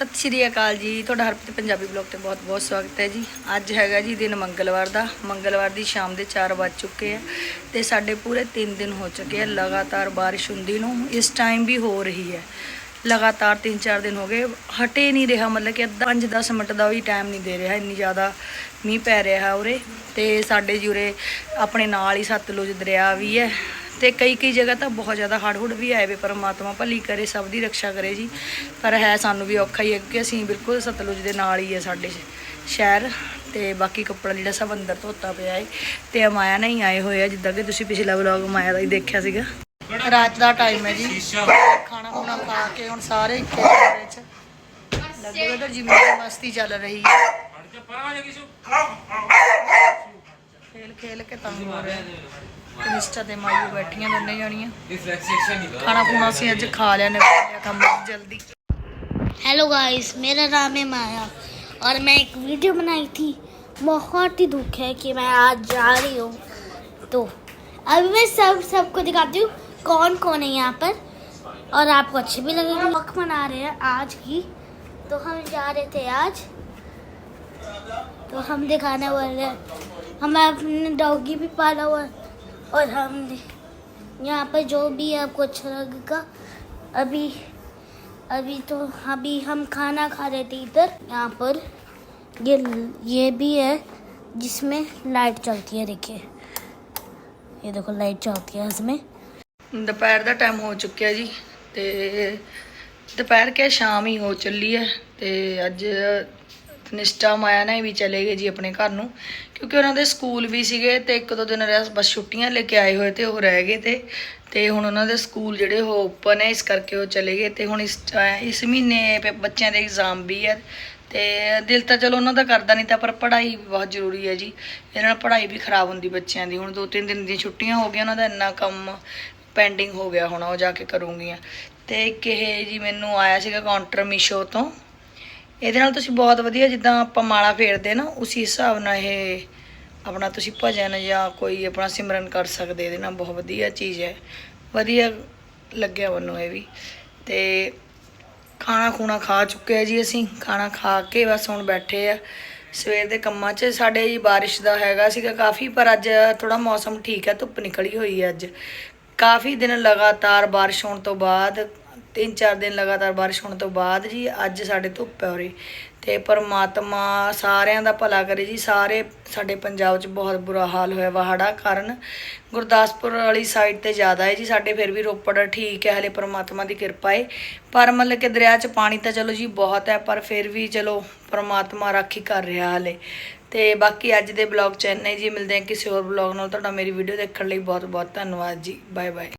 ਸਤਿ ਸ਼੍ਰੀ ਅਕਾਲ ਜੀ। ਤੁਹਾਡਾ ਹਰਪ੍ਰੀਤ ਪੰਜਾਬੀ ਬਲੌਗ ਤੇ ਬਹੁਤ-ਬਹੁਤ ਸਵਾਗਤ ਹੈ ਜੀ। ਅੱਜ ਹੈਗਾ ਜੀ ਦਿਨ ਮੰਗਲਵਾਰ ਦਾ। ਮੰਗਲਵਾਰ ਦੀ ਸ਼ਾਮ ਦੇ 4 ਵੱਜ ਚੁੱਕੇ ਆ ਤੇ ਸਾਡੇ ਪੂਰੇ 3 ਦਿਨ ਹੋ ਚੁੱਕੇ ਆ ਲਗਾਤਾਰ ਬਾਰਿਸ਼ ਹੁੰਦੀ ਨੂੰ। ਇਸ ਟਾਈਮ ਵੀ ਹੋ ਰਹੀ ਹੈ। ਲਗਾਤਾਰ 3-4 ਦਿਨ ਹੋ ਗਏ। ਹਟੇ ਨਹੀਂ ਰਿਹਾ, ਮਤਲਬ ਕਿ ਅੱਧਾ 5-10 ਮਿੰਟ ਦਾ ਵੀ ਟਾਈਮ ਨਹੀਂ ਦੇ ਰਿਹਾ। ਇੰਨੀ ਜ਼ਿਆਦਾ ਮੀਂਹ ਪੈ ਰਿਹਾ ਉਰੇ ਤੇ ਸਾਡੇ ਜੀ ਆਪਣੇ ਨਾਲ ਹੀ ਸਤਲੁਜ ਦਰਿਆ ਵੀ ਹੈ। ਤੇ ਕਈ ਕਈ ਜਗ੍ਹਾ ਤਾਂ ਬਹੁਤ ਜ਼ਿਆਦਾ ਹੜ੍ਹ ਹੁੜ ਵੀ ਆਏ ਵੇ, ਪਰਮਾਤਮਾ ਭਲੀ ਕਰੇ, ਸਭ ਦੀ ਰੱਖਿਆ ਕਰੇ ਜੀ। ਪਰ ਹੈ ਸਾਨੂੰ ਵੀ ਔਖਾ ਹੀ ਹੈ ਕਿ ਅਸੀਂ ਬਿਲਕੁਲ ਸਤਲੁਜ ਦੇ ਨਾਲ ਹੀ ਹੈ ਸਾਡੇ ਸ਼ਹਿਰ ਤੇ ਬਾਕੀ ਕੱਪੜਾ ਜਿਹੜਾ ਸਭ ਅੰਦਰ ਧੋਤਾ ਪਿਆ ਹੈ ਤੇ ਅਮਾਇਆ ਨਹੀਂ ਆਏ ਹੋਏ ਆ, ਜਿੱਦਾਂ ਕਿ ਤੁਸੀਂ ਪਿਛਲਾ ਵਲੌਗ ਅਮਾਇਆ ਦਾ ਹੀ ਦੇਖਿਆ ਸੀਗਾ। ਰਾਤ ਦਾ ਟਾਈਮ ਹੈ ਜੀ। ਖਾਣਾ ਖੁਣਾ ਖਾ ਕੇ ਹੁਣ ਸਾਰੇ ਇੱਕੇ ਕਮਰੇ 'ਚ। ਲੱਗੇ ਹੋਏ ਮਸਤੀ ਚੱਲ ਰਹੀ ਹੈ। ਖੇਲ ਖੇਲ ਕੇ ਤੰਗ ਹੋ ਰਿਹਾ ਕਨਿਸ਼ਟਾ ਤੇ ਮਾਯੂ ਬੈਠੀਆਂ ਦੋਨੇ ਜਾਣੀਆਂ ਖਾਣਾ ਖੁਣਾ ਅਸੀਂ ਅੱਜ ਖਾ ਲਿਆ ਨੇ ਲਿਆ ਕੰਮ ਜਲਦੀ हेलो गाइस मेरा नाम है माया और मैं एक वीडियो बनाई थी बहुत ही दुख है कि मैं आज जा रही हूँ तो अभी मैं सब सबको दिखाती हूँ कौन कौन है यहाँ पर और आपको अच्छी भी लगेगी वक्त मना रहे हैं आज की तो हम जा रहे थे आज तो हम दिखाने वाले हैं हमें अपने डॉगी भी पाला हुआ है और हम यहाँ पर जो भी है आपको अच्छा लगेगा अभी अभी तो अभी हम खाना खा रहे थे इधर यहाँ पर ये ये भी है जिसमें लाइट चलती है देखिए ये देखो लाइट चलती है इसमें ਦੁਪਹਿਰ ਦਾ ਟਾਈਮ ਹੋ ਚੁੱਕਿਆ ਜੀ ਤੇ ਦੁਪਹਿਰ ਕੇ ਸ਼ਾਮ ਹੀ ਹੋ ਚੱਲੀ ਹੈ ਤੇ ਅੱਜ ਨਿਸ਼ਟਾ ਮਾਇਆ ਨੇ ਵੀ ਚਲੇ ਗਏ ਜੀ ਆਪਣੇ ਘਰ ਨੂੰ। ਕਿਉਂਕਿ ਉਹਨਾਂ ਦੇ ਸਕੂਲ ਵੀ ਸੀਗੇ ਤੇ ਇੱਕ ਦੋ ਦਿਨ ਰਹਿ ਬਸ ਛੁੱਟੀਆਂ ਲੈ ਕੇ ਆਏ ਹੋਏ ਤੇ ਉਹ ਰਹਿ ਗਏ ਤੇ ਤੇ ਹੁਣ ਉਹਨਾਂ ਦੇ ਸਕੂਲ ਜਿਹੜੇ ਉਹ ਓਪਨ ਹੈ, ਇਸ ਕਰਕੇ ਉਹ ਚਲੇ ਗਏ ਤੇ ਹੁਣ ਇਸ ਇਸ ਮਹੀਨੇ ਪ- ਬੱਚਿਆਂ ਦੇ ਐਗਜ਼ਾਮ ਵੀ ਹੈ ਤੇ ਦਿਲ ਤਾਂ ਚਲੋ ਉਹਨਾਂ ਦਾ ਕਰਦਾ ਨਹੀਂ ਤਾਂ ਪਰ ਪੜ੍ਹਾਈ ਬਹੁਤ ਜ਼ਰੂਰੀ ਹੈ ਜੀ। ਇਹਦੇ ਨਾਲ ਪੜ੍ਹਾਈ ਵੀ ਖਰਾਬ ਹੁੰਦੀ ਬੱਚਿਆਂ ਦੀ। ਹੁਣ ਦੋ ਤਿੰਨ ਦਿਨ ਦੀਆਂ ਛੁੱਟੀਆਂ ਹੋ ਗਈਆਂ, ਉਹਨਾਂ ਦਾ ਇੰਨਾ ਕੰਮ ਪੈਂਡਿੰਗ ਹੋ ਗਿਆ ਹੋਣਾ, ਉਹ ਜਾ ਕੇ ਕਰੂੰਗੀਆਂ। ਤੇ ਇੱਕ ਇਹ ਜੀ ਮੈਨੂੰ ਆਇਆ ਸੀਗਾ ਕਾਊਂਟਰ ਮੀਸ਼ੋ ਤੋਂ। ਇਹਦੇ ਨਾਲ ਤੁਸੀਂ ਬਹੁਤ ਵਧੀਆ ਜਿੱਦਾਂ ਆਪਾਂ ਮਾਲਾ ਫੇਰਦੇ ਨਾ, ਉਸੇ ਹਿਸਾਬ ਨਾਲ ਇਹ ਆਪਣਾ ਤੁਸੀਂ ਭਜਨ ਜਾਂ ਕੋਈ ਆਪਣਾ ਸਿਮਰਨ ਕਰ ਸਕਦੇ, ਇਹਦੇ ਨਾਲ ਬਹੁਤ ਵਧੀਆ ਚੀਜ਼ ਹੈ। ਵਧੀਆ ਲੱਗਿਆ ਮੈਨੂੰ ਇਹ ਵੀ। ਤੇ ਖਾਣਾ ਖੂਣਾ ਖਾ ਚੁੱਕੇ ਆ ਜੀ ਅਸੀਂ, ਖਾਣਾ ਖਾ ਕੇ ਬਸ ਹੁਣ ਬੈਠੇ ਆ। ਸਵੇਰ ਦੇ ਕੰਮਾਂ 'ਚ ਸਾਡੇ ਜੀ ਬਾਰਿਸ਼ ਦਾ ਹੈਗਾ ਸੀਗਾ ਕਾਫੀ, ਪਰ ਅੱਜ ਥੋੜਾ ਮੌਸਮ ਠੀਕ ਹੈ, ਧੁੱਪ ਨਿਕਲੀ ਹੋਈ ਹੈ ਅੱਜ। ਕਾਫੀ ਦਿਨ ਲਗਾਤਾਰ ਬਾਰਿਸ਼ ਹੋਣ ਤੋਂ ਬਾਅਦ ਤਿੰਨ ਚਾਰ ਦਿਨ ਲਗਾਤਾਰ ਬਾਰਿਸ਼ ਹੋਣ ਤੋਂ ਬਾਅਦ ਜੀ ਅੱਜ ਸਾਡੇ ਧੁੱਪ ਹੈ ਉਰੇ। ਤੇ ਪਰਮਾਤਮਾ ਸਾਰਿਆਂ ਦਾ ਭਲਾ ਕਰੇ ਜੀ। ਸਾਰੇ ਸਾਡੇ ਪੰਜਾਬ 'ਚ ਬਹੁਤ ਬੁਰਾ ਹਾਲ ਹੋਇਆ ਵਾ ਹੜ੍ਹਾਂ ਕਾਰਨ। ਗੁਰਦਾਸਪੁਰ ਵਾਲੀ ਸਾਈਡ ਤੇ ਜ਼ਿਆਦਾ ਹੈ ਜੀ। ਸਾਡੇ ਫਿਰ ਵੀ ਰੋਪੜ ਠੀਕ ਹੈ, ਹਲੇ ਪਰਮਾਤਮਾ ਦੀ ਕਿਰਪਾ ਹੈ ਪਰ ਮਤਲਬ ਕਿ ਦਰਿਆ 'ਚ ਪਾਣੀ ਤਾਂ ਚਲੋ ਜੀ ਬਹੁਤ ਹੈ, ਪਰ ਫਿਰ ਵੀ ਚਲੋ ਪਰਮਾਤਮਾ ਰਾਖੀ ਕਰ ਰਿਹਾ ਹਲੇ। ਤੇ ਬਾਕੀ ਅੱਜ ਦੇ ਬਲੌਗ ਚ ਇੰਨਾ ਹੀ ਜੀ। ਮਿਲਦੇ ਹਾਂ ਕਿਸੇ ਹੋਰ ਬਲੌਗ ਨਾਲ। ਤੁਹਾਡਾ ਮੇਰੀ ਵੀਡੀਓ ਦੇਖਣ ਲਈ ਬਹੁਤ ਬਹੁਤ ਧੰਨਵਾਦ ਜੀ। Bye bye